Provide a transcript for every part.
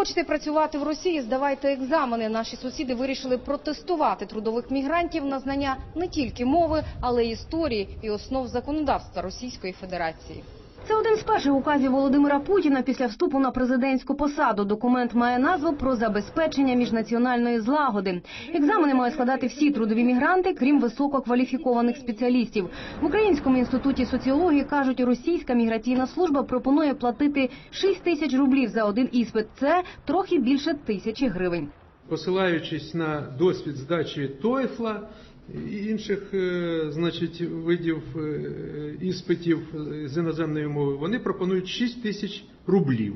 хочете працювати в Росії, здавайте екзамени. Наші сусіди вирішили протестувати трудових мігрантів на знання не тільки мови, але й історії і основ законодавства Російської Федерації. Це один з перших указів Володимира Путіна після вступу на президентську посаду. Документ має назву про забезпечення міжнаціональної злагоди. Екзамени мають складати всі трудові мігранти, крім висококваліфікованих спеціалістів. В Українському інституті соціології кажуть, російська міграційна служба пропонує платити 6 тисяч рублів за один іспит. Це трохи більше тисячі гривень. Посилаючись на досвід здачі Тойфла і інших е, значить, видів е, іспитів з іноземної мови, вони пропонують 6 тисяч рублів.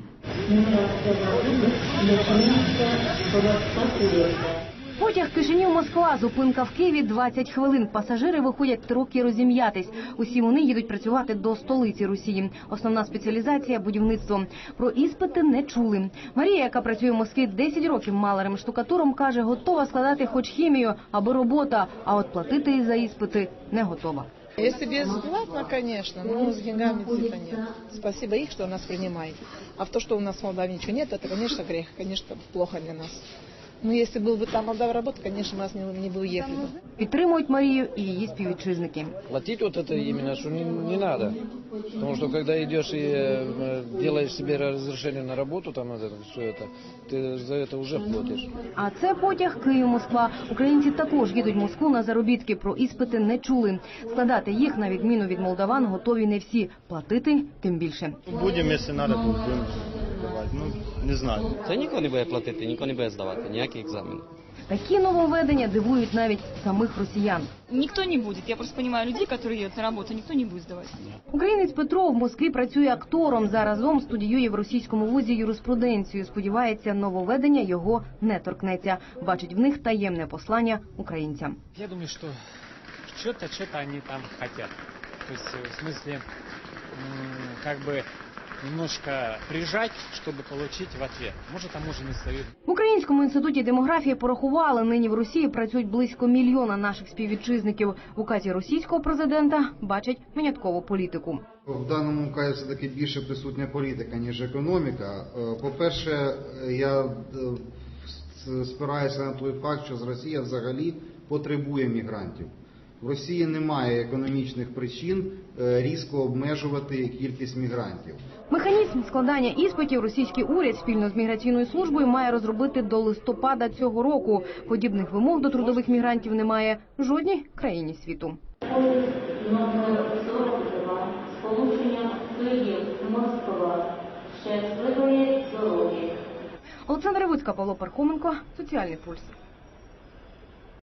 Потяг Кишинів Москва, зупинка в Києві 20 хвилин. Пасажири виходять трохи розім'ятись. Усі вони їдуть працювати до столиці Росії. Основна спеціалізація будівництво. Про іспити не чули. Марія, яка працює в Москві 10 років маларем штукатуром, каже, готова складати хоч хімію або робота, а от платити за іспити не готова. Если бесплатно, конечно, но с деньгами цвета нет. Спасибо их, что нас принимает. А в то, что у нас в Молдавии ничего нет, это, конечно, грех, конечно, плохо для нас. Но если был бы там Молдава работа, конечно, мы нас не, не бы уехали. бы. Підтримують Марію і її співвітчизники. Платить вот это именно, что не, не надо. Потому что когда идешь и э, делаешь себе разрешение на работу, там вот это, все это, ты за это уже платишь. А це потяг Київ-Москва. Українці також їдуть в Москву на заробітки. Про іспити не чули. Складати їх, на відміну від молдаван, готові не всі. Платити тим більше. Будем, если надо, то будем давать. Ну, не знаю. Це ніхто не буде платити, ніхто не буде здавати, ніякі екзамени. Такі нововведення дивують навіть самих росіян. Никто не будет. Я просто понимаю людей, которые едут на работу, никто не будет сдавать. Українець Петро в Москві працює актором. Заразом студіює в російському вузі юриспруденцію. Сподівається, нововведення його не торкнеться. Бачить в них таємне послання українцям. Я думаю, что что-то, что-то они там хотят. То есть, э, в смысле, м, как бы немножко прижать, чтобы получить в ответ. Может, таможенный союз В Українському інституті демографії порахували, нині в Росії працюють близько мільйона наших співвітчизників. В указі російського президента бачать виняткову політику. В даному указі все-таки більше присутня політика, ніж економіка. Е, По-перше, е, я е, спираюся на той факт, що з Росія взагалі потребує мігрантів. В Росії немає економічних причин е, різко обмежувати кількість мігрантів. Механізм складання іспитів російський уряд спільно з міграційною службою має розробити до листопада цього року. Подібних вимог до трудових мігрантів немає в жодній країні світу. сполучення Москва. Щасливої дороги. Олександра Вицька, Павло Пархоменко, Соціальний пульс.